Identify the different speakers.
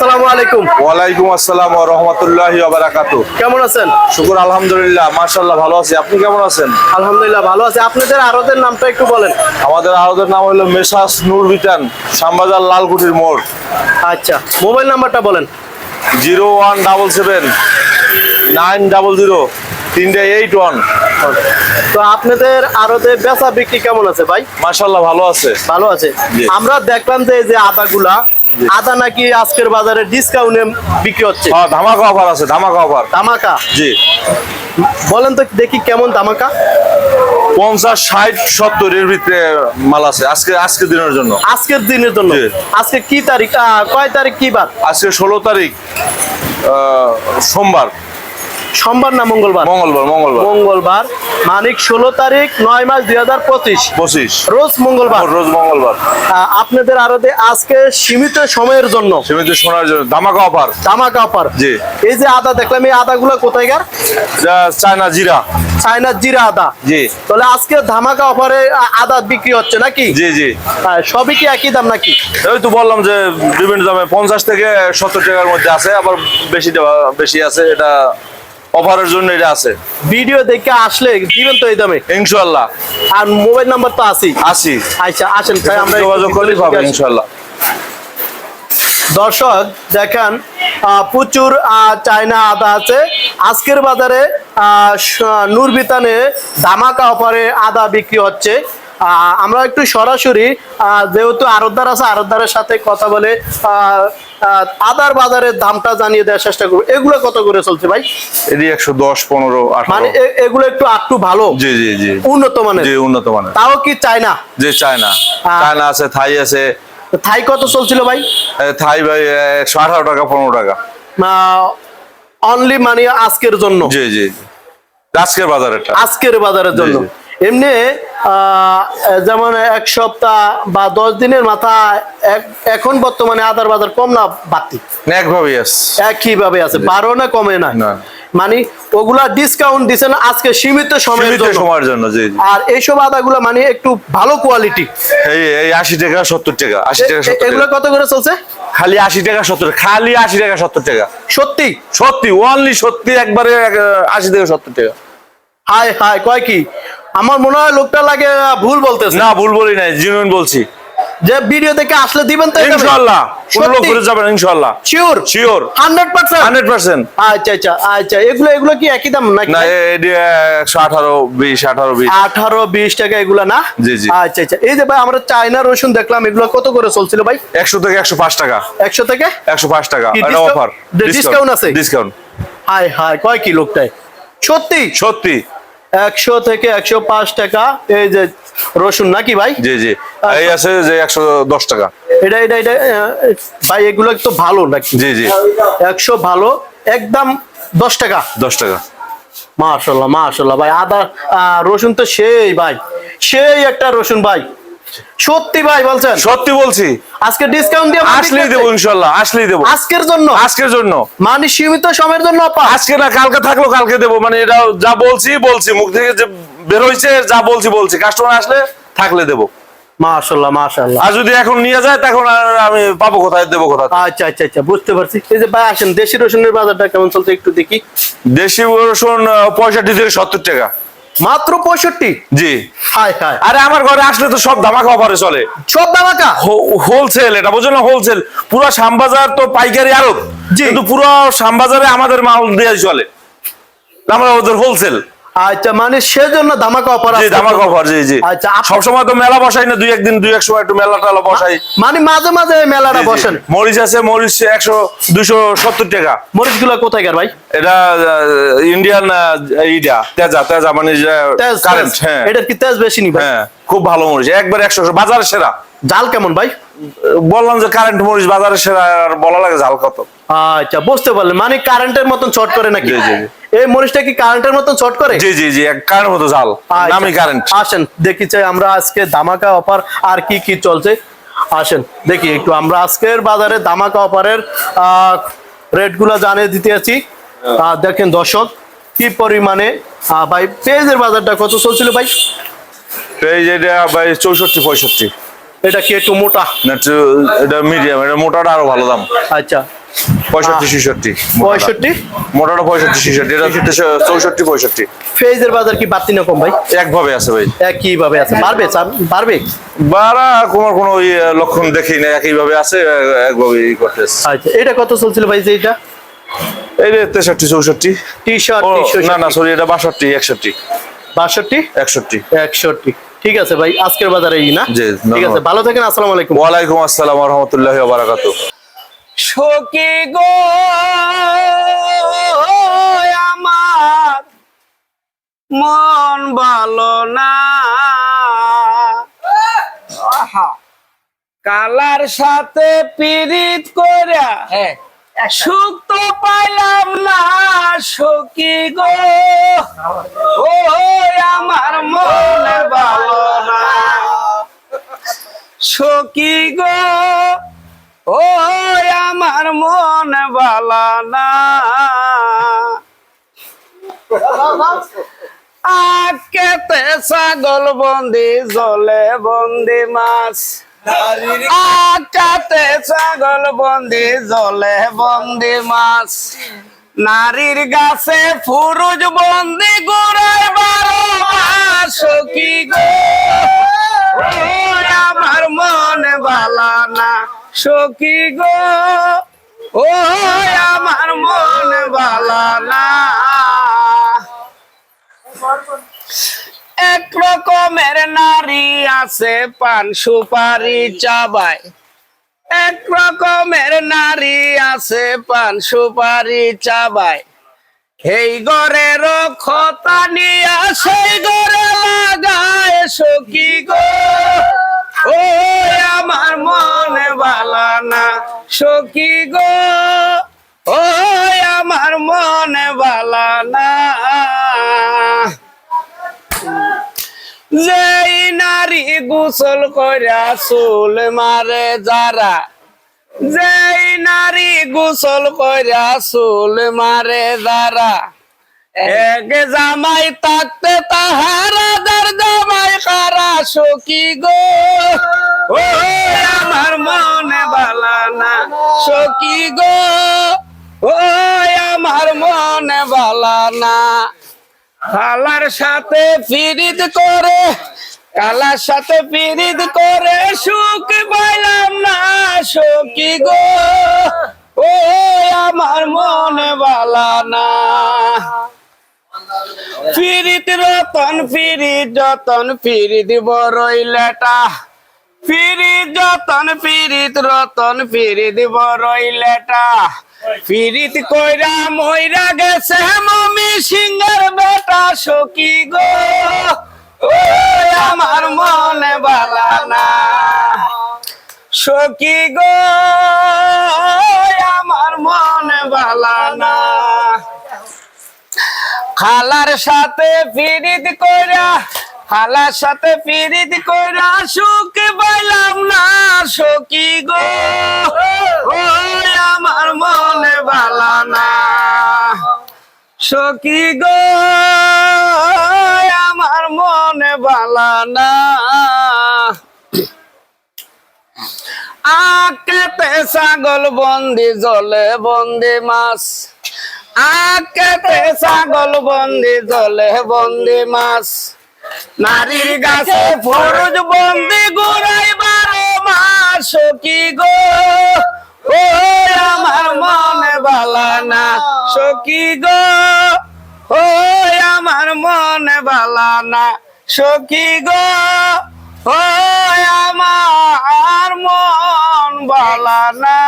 Speaker 1: আসসালামু আলাইকুম।
Speaker 2: ওয়ালাইকুম আসসালাম ওয়া রাহমাতুল্লাহি ওয়া বারাকাতুহু।
Speaker 1: কেমন আছেন?
Speaker 2: শুকুর আলহামদুলিল্লাহ মাশাআল্লাহ ভালো আছি। আপনি কেমন আছেন?
Speaker 1: আলহামদুলিল্লাহ ভালো আছে। আপনাদের আরদের নামটা একটু বলেন।
Speaker 2: আমাদের আরদের নাম হলো মেসাস নূর বিটান শ্যামবাজার লালকুটির মোড়।
Speaker 1: আচ্ছা মোবাইল নাম্বারটা বলেন।
Speaker 2: Zero one double seven nine double zero তিনটে এইট ওয়ান।
Speaker 1: তো আপনাদের আরদের বেচা বিক্রি কেমন আছে ভাই?
Speaker 2: মাশাআল্লাহ ভালো আছে।
Speaker 1: ভালো আছে। আমরা দেখলাম যে এই যে আদাগুলা আদা নাকি আজকের বাজারে ডিসকাউন্টে বিক্রি হচ্ছে?
Speaker 2: হ্যাঁ ধামাকা অফার আছে ধামাকা অফার
Speaker 1: ধামাকা?
Speaker 2: জি।
Speaker 1: বলেন তো দেখি কেমন ধামাকা?
Speaker 2: পঞ্চাশ ষাট সত্তর এর ভিতরে মাল আছে আজকে আজকের দিনের জন্য।
Speaker 1: আজকের দিনের জন্য? আজকে কি তারিখ? কয় তারিখ কি বার?
Speaker 2: আজকে ষোলো তারিখ আহ, সোমবার।
Speaker 1: সোমবার না মঙ্গলবার?
Speaker 2: মঙ্গলবার মঙ্গলবার।
Speaker 1: মঙ্গলবার। মানিক ষোলো তারিখ নয় মাস দুই হাজার পঁচিশ।
Speaker 2: পঁচিশ।
Speaker 1: রোজ মঙ্গলবার।
Speaker 2: রোজ মঙ্গলবার।
Speaker 1: আপনাদের আরদে আজকে সীমিত সময়ের জন্য।
Speaker 2: সীমিত সময়ের জন্য। ধামাকা অফার
Speaker 1: ধামাকা অফার
Speaker 2: জি।
Speaker 1: এই যে আদা দেখলাম এই আদাগুলো কোথায়কার
Speaker 2: চায়না জিরা।
Speaker 1: চায়নার জিরা আদা।
Speaker 2: জি।
Speaker 1: তাহলে আজকে ধামাকা অফারে আদা বিক্রি হচ্ছে নাকি?
Speaker 2: জি জি।
Speaker 1: আহ, সবই কি একই দাম নাকি?
Speaker 2: ওই তো বললাম যে বিভিন্ন দামে পঞ্চাশ থেকে সত্তর টাকার মধ্যে আছে আবার বেশি বেশি আছে এটা অফারের জন্য এটা আছে।
Speaker 1: ভিডিও দেখে আসলে দিবেন তো এই দামে?
Speaker 2: ইনশাল্লাহ
Speaker 1: আর মোবাইল নাম্বার তো আছেই।
Speaker 2: আসি
Speaker 1: আচ্ছা আসেন তাই আমরা
Speaker 2: যোগাযোগ
Speaker 1: ভিতরে
Speaker 2: পাবে। ইনশাল্লাহ
Speaker 1: দর্শক দেখেন প্রচুর চায়না আদা আছে। আজকের বাজারে নূরবিতানে ধামাকা অফারে আদা বিক্রি হচ্ছে। আহ, আমরা একটু সরাসরি আহ, যেহেতু আরতদার আছে আরতদারের সাথে কথা বলে আদার বাজারের দামটা জানিয়ে দেওয়ার চেষ্টা করব। এগুলো কত করে চলছে ভাই?
Speaker 2: এটি একশো দশ পনেরো
Speaker 1: মানে এগুলো একটু একটু ভালো?
Speaker 2: জি জি জি।
Speaker 1: উন্নত মানের?
Speaker 2: জি উন্নত মানের।
Speaker 1: তাও কি চায়না?
Speaker 2: যে চায়না। চায়না আছে থাই আছে।
Speaker 1: থাই কত চলছিল ভাই?
Speaker 2: থাই ভাই একশো আঠারো টাকা পনেরো টাকা।
Speaker 1: অনলি মানে আজকের জন্য।
Speaker 2: জি জি। জি। আজকের বাজারেরটা।
Speaker 1: আজকের বাজারের জন্য।
Speaker 2: জি।
Speaker 1: এমনি যেমন এক সপ্তাহ বা দশ দিনের মাথা এখন বর্তমানে আদার বাজার কম না বাড়তি?
Speaker 2: একভাবেই আছে।
Speaker 1: একই ভাবে আছে বারো না কমে না। মানে ওগুলা ডিসকাউন্ট দিছে না আজকে সীমিত সময়ের জন্য।
Speaker 2: সময়ের জন্য জি জি।
Speaker 1: আর এইসব আদাগুলো মানে একটু ভালো কোয়ালিটি
Speaker 2: এই এই আশি টাকা সত্তর টাকা আশি টাকা সত্তর
Speaker 1: এগুলো কত করে চলছে?
Speaker 2: খালি আশি টাকা সত্তর খালি আশি টাকা সত্তর টাকা।
Speaker 1: সত্যি?
Speaker 2: সত্যি ওনলি সত্যি একবারে এক- আশি থেকে সত্তর টাকা।
Speaker 1: হায় হায় কয় কি? আমার মনে হয় লোকটা লাগে ভুল বলতেছে।
Speaker 2: না ভুল বলি নাই জিনুইন বলছি।
Speaker 1: যে ভিডিও দেখে আসলে দিবেন তো
Speaker 2: ইনশাল্লাহ কোনো? করে যাবেন ইনশাল্লাহ
Speaker 1: sure
Speaker 2: sure
Speaker 1: hundred percent
Speaker 2: hundred percent
Speaker 1: আচ্ছা আচ্ছা আচ্ছা এগুলো এগুলো কি একই দাম নাকি?
Speaker 2: না এটি একশো আঠারো বিশ আঠারো বিশ।
Speaker 1: আঠারো বিশ টাকা এগুলা না?
Speaker 2: জি, জি।
Speaker 1: আচ্ছা আচ্ছা এই যে ভাই আমরা চায়না রসুন দেখলাম এগুলো কত করে চলছিল ভাই?
Speaker 2: একশো থেকে একশো পাঁচ টাকা।
Speaker 1: একশো থেকে?
Speaker 2: একশো পাঁচ টাকা
Speaker 1: কি
Speaker 2: এটা অফার
Speaker 1: ডিসকাউন্ট আছে?
Speaker 2: ডিসকাউন্ট
Speaker 1: হায় হায় কয় কি লোকটায়? সত্যি?
Speaker 2: সত্যি।
Speaker 1: একশো থেকে একশো পাঁচ টাকা। এই যে রসুন নাকি ভাই?
Speaker 2: জি জি। এই আছে যে একশো দশ টাকা।
Speaker 1: এটা এটা এটা ভাই এগুলো একটু ভালো নাকি?
Speaker 2: জি, জি।
Speaker 1: একশো ভালো একদম দশ টাকা।
Speaker 2: দশ টাকা।
Speaker 1: মাশাল্লাহ মাশাল্লাহ ভাই আদা রসুন তো সেই ভাই সেই একটা রসুন ভাই। সত্যি ভাই বলছেন?
Speaker 2: সত্যি বলছি।
Speaker 1: আজকে ডিসকাউন্ট দিয়ে
Speaker 2: আসলেই দেবো ইনশাল্লাহ আসলেই দেবো।
Speaker 1: আজকের জন্য?
Speaker 2: আজকের জন্য।
Speaker 1: মানে সীমিত সময়ের জন্য আপা
Speaker 2: আজকে না কালকে থাকল কালকে দেবো। মানে এটা যা বলছি বলছি। মুখ থেকে যে বের হয়েছে যা বলছি বলছি। কাস্টমার আসলে থাকলে দেবো।
Speaker 1: মাশাল্লাহ মাশাল্লাহ।
Speaker 2: আর যদি এখন নিয়ে যায় তখন আর আমি পাবো কোথায় দেবো কোথায়?
Speaker 1: আচ্ছা আচ্ছা আচ্ছা বুঝতে পারছি। এই যে ভাই আসেন দেশি রসুনের বাজারটা কেমন চলছে একটু দেখি।
Speaker 2: দেশি রসুন পঁয়ষট্টি থেকে সত্তর টাকা।
Speaker 1: মাত্র পঁয়ষট্টি?
Speaker 2: জি।
Speaker 1: হায় হায়।
Speaker 2: আরে আমার ঘরে আসলে তো সব ধামাকা অফারে চলে।
Speaker 1: সব ধামাকা?
Speaker 2: হোলসেল এটা বুঝলো না হোলসেল পুরো শ্যামবাজার তো পাইকারি
Speaker 1: আরও
Speaker 2: কিন্তু পুরো শ্যামবাজারে আমাদের মাল দিয়ে চলে। আমরা ওদের হোলসেল
Speaker 1: আচ্ছা মানে সেজন্য ধামাকা অফার
Speaker 2: জি ধামাকা অফার জি জি।
Speaker 1: আচ্ছা আপ-
Speaker 2: সবসময় তো মেলা বসাই না দুই একদিন দুই এক সময় একটু মেলা টেলা বসাই।
Speaker 1: মানে মাঝে মাঝে মেলাটা। বসেন।
Speaker 2: মরিচ আছে মরিচ একশো দুশো সত্তর টাকা।
Speaker 1: মরিচগুলো কোথায় ভাই?
Speaker 2: এটা ইন্ডিয়ান ইটা তেজা তেজা মানে কারেন্ট হ্যাঁ।
Speaker 1: এটার কি তেজ বেশি নি ভাই?
Speaker 2: হ্যাঁ খুব ভালো মরিচ। একবার একশো বাজারে সেরা।
Speaker 1: জাল কেমন ভাই?
Speaker 2: বললাম যে কারেন্ট মরিচ বাজারে সেরা আর বলা লাগে জাল কত।
Speaker 1: আচ্ছা বুঝতে পারলেন মানে কারেন্টের মতন শর্ট করে নাকি?
Speaker 2: জি, জি, জি।
Speaker 1: এই মরিচটা কি কারেন্টের মতন শর্ট করে?
Speaker 2: জি জি জি এক কারেন্ট মতো ঝাল
Speaker 1: আচ্ছা,
Speaker 2: নামি কারেন্ট
Speaker 1: আসেন দেখি চাই আমরা আজকে ধামাকা অফার আর কি কি চলছে। আসেন দেখি একটু আমরা আজকের বাজারে ধামাকা অফারের রেটগুলো জানিয়ে দিতে আছি। আহ, দেখেন দর্শক কি পরিমাণে ভাই পেঁয়াজের বাজারটা কত চলছিল ভাই?
Speaker 2: এই যে এটা ভাই চৌষট্টি পঁয়ষট্টি।
Speaker 1: এটা কি একটু মোটা?
Speaker 2: না, এটা মিডিয়াম এটা মোটাটা আরও ভালো দাম।
Speaker 1: আচ্ছা
Speaker 2: পঁয়ষট্টি ছেষট্টি।
Speaker 1: পঁয়ষট্টি?
Speaker 2: মোটাটা পঁয়ষট্টি ছেষট্টি। এটা চৌষট্টি পঁয়ষট্টি।
Speaker 1: ফেজের বাজার কি বাড়তি না কম ভাই?
Speaker 2: একভাবে আছে ভাই।
Speaker 1: একই আছে। বাড়বে বাড়বে?
Speaker 2: বারা কোনো কোনো লক্ষণ দেখি না একইভাবে আছে একভাবে করতেছে।
Speaker 1: আচ্ছা এটা কত চলছিল ভাই যে এটা?
Speaker 2: এই যে তেষট্টি চৌষট্টি।
Speaker 1: টি শার্ট
Speaker 2: না না সরি এটা বাষট্টি একষট্টি।
Speaker 1: বাষট্টি?
Speaker 2: একষট্টি।
Speaker 1: একষট্টি। ঠিক আছে ভাই আজকের বাজারে এই না? ঠিক আছে ভালো থাকেন আসসালামু আলাইকুম।
Speaker 2: ওয়ালাইকুম আসসালাম রহমতুল্লাহ
Speaker 3: সখী গো আমার মন ভালো না। কালার সাথে পীড়িত করিয়া সুখ তো পাইলাম না সখী গো। ও আমার মন ভালো না। সখী গো ও মন বালা না। আকেতে বন্দি, জলে বন্দি মাছ। আকাতে ছাগল বন্দি, জলে বন্দি মাছ। নারীর গাছে ফুরুজ বন্দি, গোড়ায় বারো মাস। কি গো? আমার মন বালা না। সখী গো। ও আমার মন বালা না। এক রকমের নারী আছে, পান সুপারি চাবায়। এক রকমের নারী আছে, পান সুপারি চাবায়। এই ঘরের খতা নিয়া, সেই ঘরে লাগায় সখী গো। ও আমার মনে বালা না। সখী গো ও আমার মনে বালা না। যেই নারী গোসল কইরা চুল মারে যারা, যেই নারী গোসল কইরা চুল মারে যারা এক জামাই থাকতে তাহারা দার জামাই খারা সখী গো? ও আমার মনে বালা না সখী গো। ও আমার মনে বালা না। কালার সাথে ফিরিদ করে কালার সাথে পিরিত করে সুখ পাইলাম না সখী গো। ও আমার মনে বালা না। পিরিত রতন পিরিত যতন পিরিত বড়ই লেটা পিরিত যতন পিরিত রতন পিরিত বড়ই লেটা পিরিত কইরা মইরা গেছে মমি সিংহের বেটা সখী গো। আমার মনে বালা না। সখী গো আমার মনে বালা না। খালার সাথে পিরিত কইরা, খালার সাথে পিরিত কইরা সুখ পাইলাম না, সখী গো। আমার মনে বালা না। সখী গো আমার মনে বালা না। আকেতে ছাগল বন্দি, জলে বন্দি মাছ। আকেতে ছাগল বন্দি, জলে বন্দি মাছ। নারীর গাছে ফরজ বন্দি ঘুরাই বারো মাস, কি গো? ও আমার মনে বালা না সকি গো। ও আমার মনে বালা না সকি গো। ও আমার মন বালা না।